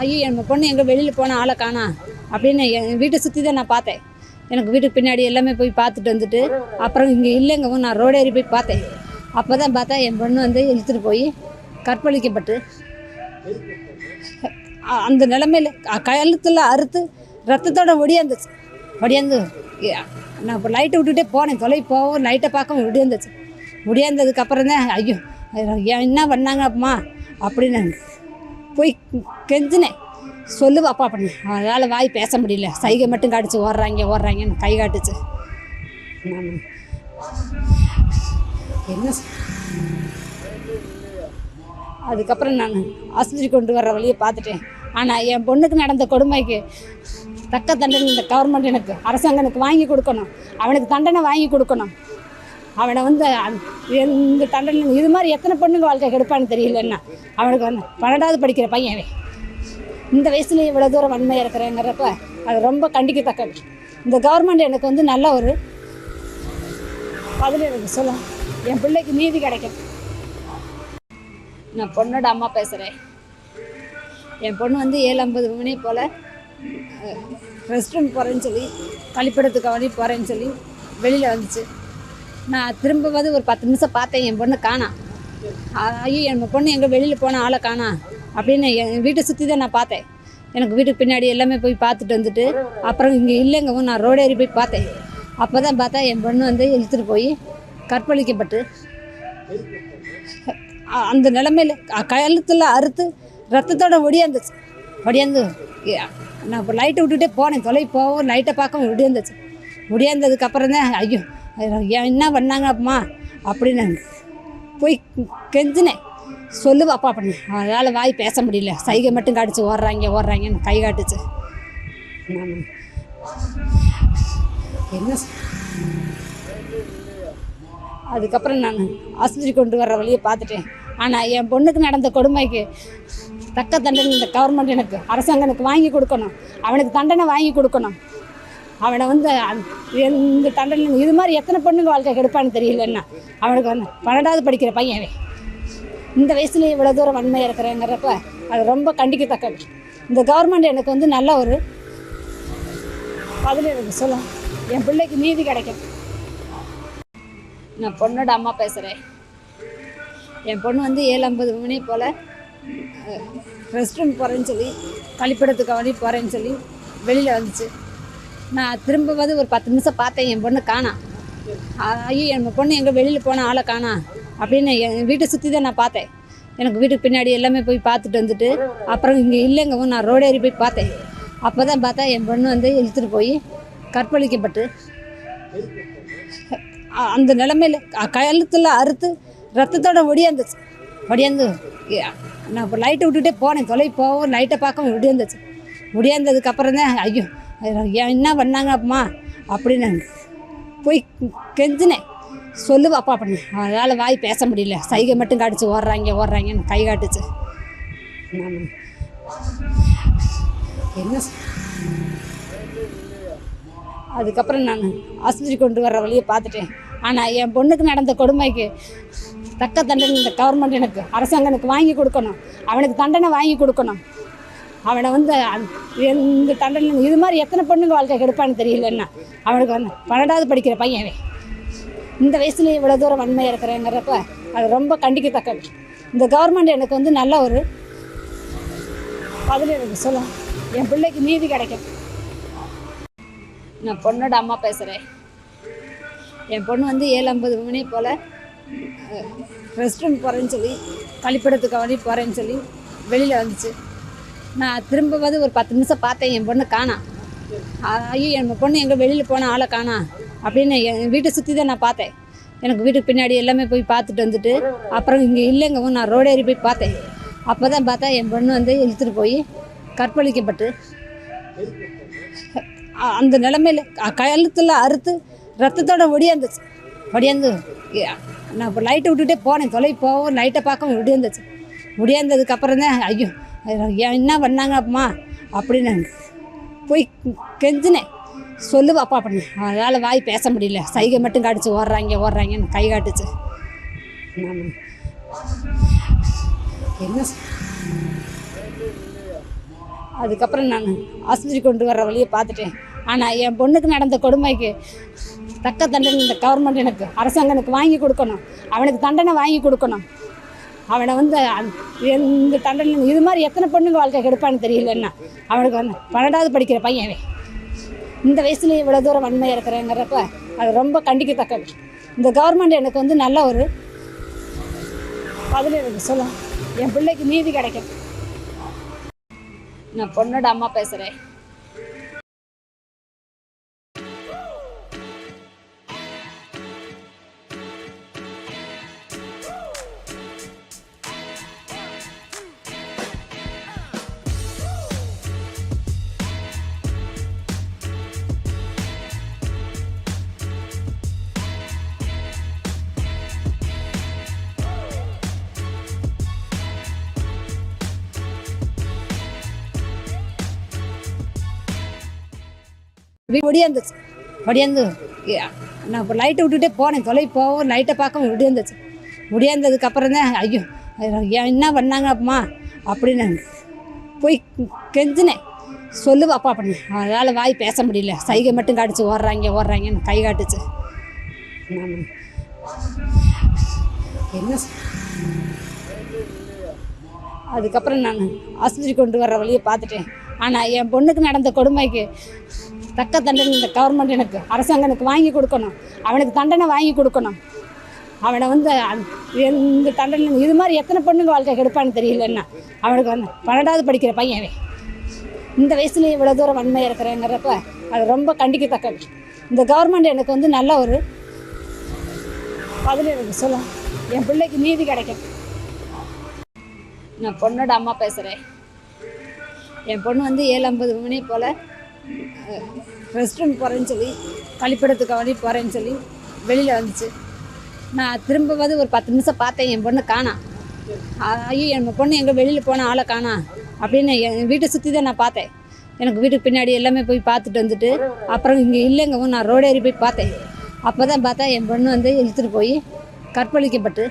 ஐயோ என் பொண்ணு எங்கே வெளியில் போன ஆளை காணா? அப்படின்னு என் வீட்டை சுற்றி தான் நான் பார்த்தேன். எனக்கு வீட்டுக்கு பின்னாடி எல்லாமே போய் பார்த்துட்டு வந்துட்டு அப்புறம் இங்கே இல்லைங்கவும் நான் ரோடு ஏறி போய் பார்த்தேன். அப்போ தான் பார்த்தா என் பொண்ணு வந்து இழுத்துட்டு போய் கற்பழிக்கப்பட்டு அந்த நிலமையில கழுத்தில் அறுத்து ரத்தத்தோட ஒடியாந்துச்சு. ஒடியாந்து நான் இப்போ லைட்டை விட்டுட்டே போனேன். தொலை போவோம் லைட்டை பார்க்கவும் ஒடியாந்துச்சு. ஒடியாந்ததுக்கப்புறம் தான் ஐயோ என்ன பண்ணாங்க அப்பமா அப்படின்னு போய் கெஞ்சினேன். சொல்லு அப்பா பண்ணு அதனால் வாய் பேச முடியல. சைகை மட்டும் காட்டுச்சு. ஓடுறாங்க ஓடுறாங்கன்னு கை காட்டுச்சு. என்ன? அதுக்கப்புறம் நான் ஆஸ்பத்திரி கொண்டு வர வழியை பார்த்துட்டேன். ஆனால் என் பொண்ணுக்கு நடந்த கொடுமைக்கு தக்க தண்டனை இந்த கவர்மெண்ட் எனக்கு அரசாங்கம் எனக்கு வாங்கி கொடுக்கணும். அவனுக்கு தண்டனை வாங்கி கொடுக்கணும். அவனை வந்து அந்த- இந்த தண்டனை இது மாதிரி எத்தனை பொண்ணுங்க வாழ்க்கை கெடுப்பான்னு தெரியல என்ன அவனுக்கு வந்து பன்னெண்டாவது படிக்கிற பையன் இந்த வயசுல இவ்வளோ தூரம் வன்மையாக இருக்கிறேங்கிறப்ப அது ரொம்ப கண்டிக்கத்தக்கது. இந்த கவர்மெண்ட் எனக்கு வந்து நல்ல ஒரு பதில் எனக்கு சொல்லும் என் பிள்ளைக்கு நீதி கிடைக்கும் நான் பொண்ணோட அம்மா பேசுகிறேன் என் பொண்ணு வந்து ஏழு ஐம்பது மணி போல் ரெஸ்ட் ரூம் போகிறேன்னு சொல்லி கழிப்பிடத்துக்கு வழி போகிறேன்னு சொல்லி வெளியில் வந்துச்சு. நான் திரும்பவது ஒரு பத்து நிமிஷம் பார்த்தேன் என் பொண்ணு காணா. ஐயோ என் பொண்ணு எங்கே வெளியில் போன ஆளை காணா அப்படின்னு என் வீட்டை சுற்றி தான் நான் பார்த்தேன். எனக்கு வீட்டுக்கு பின்னாடி எல்லாமே போய் பார்த்துட்டு வந்துட்டு அப்புறம் இங்கே இல்லைங்கவும் நான் ரோடு ஏறி போய் பார்த்தேன். அப்போ தான் பார்த்தா என் பொண்ணு வந்து இழுத்துட்டு போய் கற்பழிக்கப்பட்டு அந்த நிலமையில கழுத்தில் அறுத்து ரத்தத்தோட ஒடியாந்துச்சு. ஒடியாந்து நான் இப்போ லைட்டை விட்டுட்டே போனேன் தொலை போவோம் லைட்டை பார்க்க ஒடியாந்துச்சு. ஒடியாந்ததுக்கு அப்புறம் தான் ஐயோ என்ன பண்ணாங்க அப்பமா அப்படின்னு போய் கெஞ்சினேன். சொல்லு அப்பா பண்ணு அதனால் வாய் பேச முடியல. சைகை மட்டும் காட்டுச்சு. ஓடுறாங்க ஓடுறாங்கன்னு கை காட்டுச்சு. என்ன அதுக்கப்புறம் நான் ஆஸ்பத்திரி கொண்டு வர வழியை பார்த்துட்டேன். ஆனால் என் பொண்ணுக்கு நடந்த கொடுமைக்கு தக்க தண்டனை இந்த கவர்மெண்ட் எனக்கு அரசாங்கம் எனக்கு வாங்கி கொடுக்கணும். அவனுக்கு தண்டனை வாங்கி கொடுக்கணும். அவனை வந்து அந்த- இந்த தண்டனை இது மாதிரி எத்தனை பொண்ணுங்க வாழ்க்கை கெடுப்பான்னு தெரியலன்னா அவனுக்கு வந்து பன்னெண்டாவது படிக்கிற பையன் இந்த வயசுல இவ்வளோ தூரம் வன்மையாக இருக்கிறேங்கிறப்ப அது ரொம்ப கண்டிக்கத்தக்கது. இந்த கவர்மெண்ட் எனக்கு வந்து நல்ல ஒரு பதில் எனக்கு சொல்லும் என் பிள்ளைக்கு நீதி கிடைக்கும். நான் பொண்ணோட அம்மா பேசுகிறேன் என் பொண்ணு வந்து ஏழு ஐம்பது மணி போல் ரெஸ்ட் ரூம் போகிறேன்னு சொல்லி கழிப்பிடத்துக்கு வழி போகிறேன்னு சொல்லி வெளியில் வந்துச்சு. நான் திரும்ப வந்து ஒரு பத்து நிமிஷம் பார்த்தேன் என் பொண்ணு காணா. ஐயோ என் பொண்ணு எங்கே வெளியில் போன ஆளை காணா அப்படின்னு என் வீட்டை சுற்றி தான் நான் பார்த்தேன். எனக்கு வீட்டுக்கு பின்னாடி எல்லாமே போய் பார்த்துட்டு வந்துட்டு அப்புறம் இங்கே இல்லைங்கவும் நான் ரோடு ஏறி போய் பார்த்தேன். அப்போ தான் பார்த்தா என் பொண்ணு வந்து இழுத்துட்டு போய் கற்பழிக்கப்பட்டு அந்த நிலமையில க- கழுத்தில் அறுத்து ரத்தத்தோட ஒடியாந்துச்சு. ஒடியாந்து நான் இப்போ லைட்டை விட்டுட்டே போனேன் தொலை போகவும் லைட்டை பார்க்க ஒடியாந்துச்சு. ஒடியாந்ததுக்கப்புறம் தான் ஐயோ என்ன பண்ணாங்க அப்பமா அப்படின்னு போய் கெஞ்சினேன். சொல்லு அப்படின்னு. அதனால் வாய் பேச முடியல. சைகை மட்டும் காட்டுச்சு. ஓடுறாங்க ஓடுறாங்கன்னு கை காட்டுச்சு. என்ன? அதுக்கப்புறம் நான் ஆஸ்பத்திரி கொண்டு வர வழியை பார்த்துட்டேன். ஆனால் என் பொண்ணுக்கு நடந்த கொடுமைக்கு தக்க தண்டனை இந்த கவர்மெண்ட் எனக்கு அரசாங்கம் எனக்கு வாங்கி கொடுக்கணும். அவனுக்கு தண்டனை வாங்கி கொடுக்கணும். அவனை வந்து அந்த- இந்த தண்டனை இது மாதிரி எத்தனை பொண்ணுங்க வாழ்க்கை கெடுப்பான்னு தெரியல என்ன அவனுக்கு வந்து பன்னெண்டாவது படிக்கிற பையன் இந்த வயசுல இவ்வளோ தூரம் வன்மையாக இருக்கிறேங்கிறப்ப அது ரொம்ப கண்டிக்கத்தக்கது. இந்த கவர்மெண்ட் எனக்கு வந்து நல்ல ஒரு பதில் எனக்கு சொல்லும் என் பிள்ளைக்கு நீதி கிடைக்கும். நான் பொண்ணோட அம்மா பேசுகிறேன் என் பொண்ணு வந்து ஏழு ஐம்பது மணி போல் ரெஸ்ட் ரூம் போகிறேன்னு சொல்லி கழிப்பிடத்துக்கு வழி போகிறேன்னு சொல்லி வெளியில் வந்துச்சு. நான் திரும்ப வந்து ஒரு பத்து நிமிஷம் பார்த்தேன் என் பொண்ணு காணா. ஐயோ என் பொண்ணு எங்கே வெளியில் போன ஆளை காணா? அப்படின்னு என் வீட்டை சுற்றி தான் நான் பார்த்தேன். எனக்கு வீட்டுக்கு பின்னாடி எல்லாமே போய் பார்த்துட்டு வந்துட்டு அப்புறம் இங்கே இல்லைங்கவும் நான் ரோடு ஏறி போய் பார்த்தேன். அப்போ தான் பார்த்தா என் பொண்ணு வந்து இழுத்துட்டு போய் கற்பழிக்கப்பட்டு அந்த நிலமையில கழுத்தில் அறுத்து ரத்தத்தோட ஒடியாந்துச்சு. ஒடியாந்து நான் இப்போ லைட்டை விட்டுட்டே போனேன். தொலை போகவும் லைட்டை பார்க்கவும் ஒடியாந்துச்சு. ஒடியாந்ததுக்கு அப்புறம் தான் ஐயோ என்ன பண்ணாங்க அம்மா அப்படின்னு போய் கெஞ்சினேன். சொல்லு அப்பா அதனால் வாய் பேச முடியல. சைகை மட்டும் காட்டுச்சு. ஓடுறாங்க ஓடுறாங்கன்னு கை காட்டுச்சு. நான் என்ன அதுக்கப்புறம் நான் ஆஸ்பத்திரி கொண்டு வர வழியை பார்த்துட்டேன். ஆனால் என் பொண்ணுக்கு நடந்த கொடுமைக்கு தக்க தண்டனை இந்த கவர்மெண்ட் எனக்கு அரசாங்கம் எனக்கு வாங்கி கொடுக்கணும். அவனுக்கு தண்டனை வாங்கி கொடுக்கணும். அவனை வந்து அந்த- இந்த தண்டனை இது மாதிரி எத்தனை பொண்ணுங்க வாழ்க்கை கெடுப்பான்னு தெரியலன்னா அவனுக்கு வந்து பன்னெண்டாவது படிக்கிற பையன் இந்த வயசுல இவ்வளோ தூரம் வன்மையாக இருக்கிறேங்கிறப்ப அது ரொம்ப கண்டிக்கத்தக்கது. இந்த கவர்மெண்ட் எனக்கு வந்து நல்ல ஒரு பதில் எனக்கு சொல்லும் என் பிள்ளைக்கு நீதி கிடைக்கும். நான் பொண்ணோட அம்மா பேசுகிறேன் ஒடியாந்துச்சு. ஒடியாந்து நான் இப்போ லைட்டை விட்டுட்டே போனேன். தொலை போவோம் லைட்டை பார்க்க ஒடியாந்துச்சு. ஒடியாந்ததுக்கு அப்புறம் தான் ஐயோ ஏன் என்ன பண்ணாங்க அப்பமா அப்படின்னு போய் கெஞ்சினேன். சொல்லு அப்பா அப்படின்னு அதனால் வாய் பேச முடியல. சைகை மட்டும் காடிச்சு ஓடுறாங்க ஓடுறாங்கன்னு கை காட்டுச்சு. நான் என்ன அதுக்கப்புறம் நான் ஆஸ்பத்திரி கொண்டு வர வழியை பார்த்துட்டேன். ஆனால் என் பொண்ணுக்கு நடந்த கொடுமைக்கு தக்க தண்டனை இந்த கவர்மெண்ட் எனக்கு அரசாங்கம் எனக்கு வாங்கி கொடுக்கணும். அவனுக்கு தண்டனை வாங்கி கொடுக்கணும். அவனை வந்து இந்த தண்டனை இது மாதிரி எத்தனை பொண்ணுங்க வாழ்க்கை கெடுப்பான்னு தெரியல என்ன அவனுக்கு வந்து பன்னெண்டாவது படிக்கிற பையன் இந்த வயசுல இவ்வளோ தூரம் வன்மையாக இருக்கிறேங்கிறப்ப அது ரொம்ப கண்டிக்கத்தக்கது. இந்த கவர்மெண்ட் எனக்கு வந்து நல்ல ஒரு பதில் எனக்கு சொல்லும் என் பிள்ளைக்கு நீதி கிடைக்கும் நான் பொண்ணோட அம்மா பேசுகிறேன் என் பொண்ணு வந்து ஏழு ஐம்பது மணி போல் ரெஸ்ட் ரூம் போகிறேன்னு சொல்லி கழிப்பிடத்துக்கு வழி போகிறேன்னு சொல்லி வெளியில் வந்துச்சு. நான் திரும்பவாது ஒரு பத்து நிமிஷம் பார்த்தேன் என் பொண்ணு காணா. ஐயோ என் பொண்ணு எங்கே வெளியில் போன ஆளை காணா அப்படின்னு என் வீட்டை சுற்றி தான் நான் பார்த்தேன். எனக்கு வீட்டுக்கு பின்னாடி எல்லாமே போய் பார்த்துட்டு வந்துட்டு அப்புறம் இங்கே இல்லைங்கவும் நான் ரோடு ஏறி போய் பார்த்தேன். அப்போ தான் பார்த்தா என் பொண்ணு வந்து இழுத்துட்டு போய் கற்பழிக்கப்பட்டு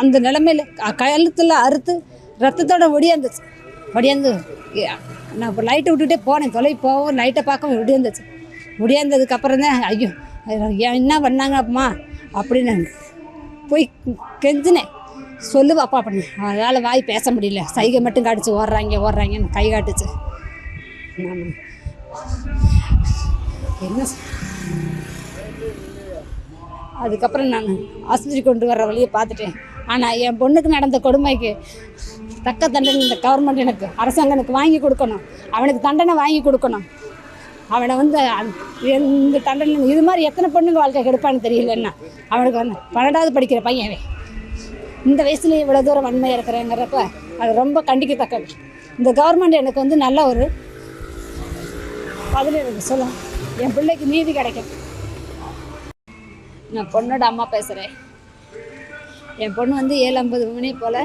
அந்த நிலமையில கழுத்தில் அறுத்து ரத்தத்தோட ஒடியாந்துச்சு ஒடியாந்து நான் இப்போ லைட்டை விட்டுட்டே போனேன். தொலை போவோம் லைட்டை பார்க்க ஒடியாந்துச்சு ஒடியாந்ததுக்கு அப்புறம் தான் ஐயோ ஏன் என்ன பண்ணாங்க அப்பமா அப்படின்னு போய் கெஞ்சினேன். சொல்லு அப்பா அப்படின்னு. அதனால் வாய் பேச முடியல. சைகை மட்டும் காட்டுச்சு ஓடுறாங்க ஓடுறாங்கன்னு கை காட்டுச்சு. நான் என்ன அதுக்கப்புறம் நான் ஆஸ்பத்திரி கொண்டு வர வழியை பார்த்துட்டேன். ஆனால் என் பொண்ணுக்கு நடந்த கொடுமைக்கு தக்க தண்டனை இந்த கவர்மெண்ட் எனக்கு அரசாங்கனுக்கு வாங்கி கொடுக்கணும். அவனுக்கு தண்டனை வாங்கி கொடுக்கணும். அவனை வந்து இந்த தண்டனை இது மாதிரி எத்தனை பொண்ணுங்க வாழ்க்கை கெடுப்பான்னு தெரியல என்ன? அவனுக்கு வந்து பன்னெண்டாவது படிக்கிற பையன் இந்த வயசுலேயே இவ்வளோ தூரம் வன்மையாக இருக்கிறேங்கிறப்ப அது ரொம்ப கண்டிக்கத்தக்கது. இந்த கவர்மெண்ட் எனக்கு வந்து நல்ல ஒரு பதில் எனக்கு சொல்லும் என் பிள்ளைக்கு நீதி கிடைக்கும் நான் பொண்ணோட அம்மா பேசுகிறேன் என் பொண்ணு வந்து ஏழு ஐம்பது மணி போல்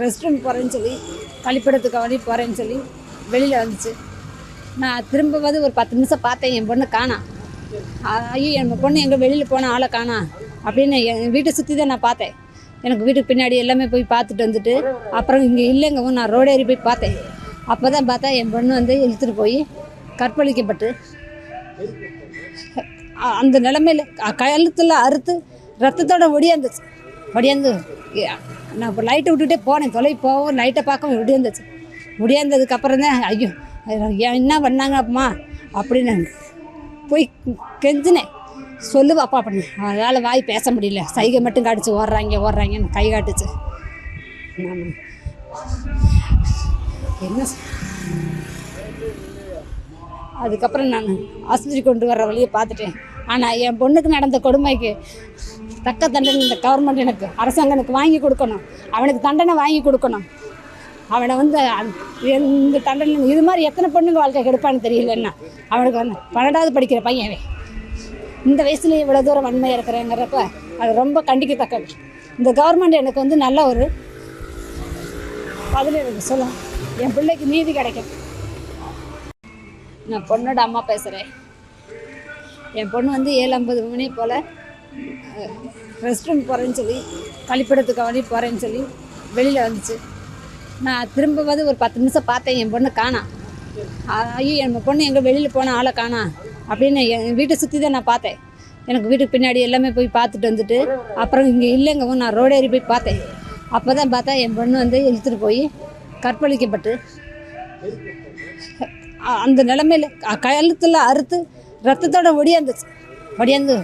ரெஸ்ட் ரூம் போகிறேன்னு சொல்லி கழிப்பிடத்துக்கு வழி போகிறேன்னு சொல்லி வெளியில் வந்துச்சு. நான் திரும்ப வந்து ஒரு பத்து நிமிஷம் பார்த்தேன் என் பொண்ணு காணா. ஐயோ என் பொண்ணு எங்கே வெளியில் போன ஆளை காணா அப்படின்னு என் வீட்டை சுற்றி தான் நான் பார்த்தேன். எனக்கு வீட்டுக்கு பின்னாடி எல்லாமே போய் பார்த்துட்டு வந்துட்டு அப்புறம் இங்கே இல்லைங்கவும் நான் ரோடு ஏறி போய் பார்த்தேன். அப்போ தான் பார்த்தா என் பொண்ணு வந்து இழுத்துட்டு போய் கற்பழிக்கப்பட்டு அந்த நிலமையில கழுத்தில் அறுத்து ரத்தத்தோட ஒடியாந்துச்சு. ஒடியாந்து நான் இப்போ லைட்டை விட்டுட்டே போனேன். தொலை போவோம் லைட்டை பார்க்க முடியாந்துச்சு ஒடியாந்ததுக்கு அப்புறம் தான் ஐயோ ஏன் என்ன பண்ணாங்க அப்பமா அப்படின்னு போய் கெஞ்சினேன். சொல்லு அப்பா அப்படின்னு. அதனால் வாய் பேச முடியல. சைகை மட்டும் காடிச்சு ஓடுறாங்க ஓடுறாங்கன்னு கை காட்டுச்சு. நான் என்ன? அதுக்கப்புறம் நான் ஆஸ்பத்திரி கொண்டு வர வழியை பார்த்துட்டேன். ஆனால் என் பொண்ணுக்கு நடந்த கொடுமைக்கு தக்க தண்டனை இந்த கவர்மெண்ட் எனக்கு அரசாங்கனுக்கு வாங்கி கொடுக்கணும். அவனுக்கு தண்டனை வாங்கி கொடுக்கணும். அவனை வந்து இந்த தண்டனை இது மாதிரி எத்தனை பொண்ணுங்க வாழ்க்கை கெடுப்பான்னு தெரியல என்ன? அவனுக்கு வந்து பன்னெண்டாவது படிக்கிற பையன் இந்த வயசுல இவ்வளோ தூரம் வன்மையாக இருக்கிறேங்கிறப்ப அது ரொம்ப கண்டிக்கத்தக்கது. இந்த கவர்மெண்ட் எனக்கு வந்து நல்ல ஒரு பதில் எனக்கு சொல்லும் என் பிள்ளைக்கு நீதி கிடைக்கும் நான் பொண்ணோட அம்மா பேசுகிறேன் என் பொண்ணு வந்து ஏழு ஐம்பது மணி போல் ரெஸ்ட் ரூம் போகிறேன்னு சொல்லி கழிப்பிடத்துக்கு வழி போகிறேன்னு சொல்லி வெளியில் வந்துச்சு. நான் திரும்ப வந்து ஒரு பத்து நிமிஷம் பார்த்தேன் என் பொண்ணு காணாம் ஐயோ என் பொண்ணு எங்கே வெளியில் போன ஆளை காணா? அப்படின்னு என் வீட்டை சுற்றி தான் நான் பார்த்தேன். எனக்கு வீட்டுக்கு பின்னாடி எல்லாமே போய் பார்த்துட்டு வந்துட்டு அப்புறம் இங்கே இல்லைங்கவும் நான் ரோடேறி போய் பார்த்தேன். அப்போ தான் பார்த்தா என் பொண்ணு வந்து இழுத்துட்டு போய் கற்பழிக்கப்பட்டு அந்த நிலமையில கழுத்தில் அறுத்து ரத்தத்தோட ஒடியாந்துச்சு. ஒடியாந்து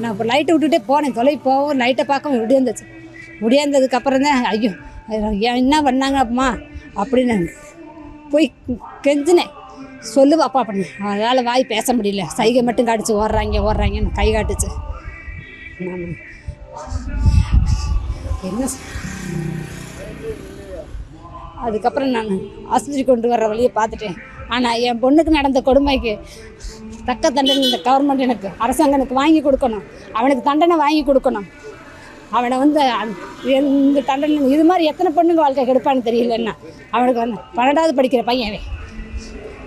நான் இப்போ லைட்டை விட்டுட்டே போனேன். தொலை போகவும் லைட்டை பார்க்க ஒடியாந்துச்சு ஒடியாந்ததுக்கு அப்புறம் தான் ஐயோ ஏன் என்ன பண்ணாங்க அப்பமா அப்படின்னு போய் கெஞ்சினேன். சொல்லுவாப்பா அப்படின்னு. அதனால் வாய் பேச முடியல. சைகை மட்டும் காட்டுச்சு. ஓடுறாங்க ஓடுறாங்கன்னு கை காட்டுச்சு. நான் என்ன? அதுக்கப்புறம் நான் ஆஸ்பத்திரி கொண்டு வர்ற வழியை பார்த்துட்டேன். ஆனால் என் பொண்ணுக்கு நடந்த கொடுமைக்கு தக்க தண்டனை இந்த கவர்மெண்ட் எனக்கு அரசாங்கனுக்கு வாங்கி கொடுக்கணும். அவனுக்கு தண்டனை வாங்கி கொடுக்கணும். அவனை வந்து இந்த தண்டனை இது மாதிரி எத்தனை பொண்ணுங்க வாழ்க்கை கெடுப்பான்னு தெரியல என்ன அவனுக்கு வந்து பன்னெண்டாவது படிக்கிற பையன்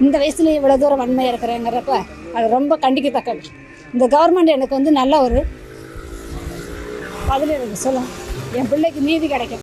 இந்த வயசுல இவ்வளோ தூரம் வன்மையாக இருக்கிறேங்கிறப்ப அது ரொம்ப கண்டிக்கத்தக்கது. இந்த கவர்மெண்ட் எனக்கு வந்து நல்ல ஒரு பதில் எனக்கு சொல்லும் என் பிள்ளைக்கு நீதி கிடைக்கும்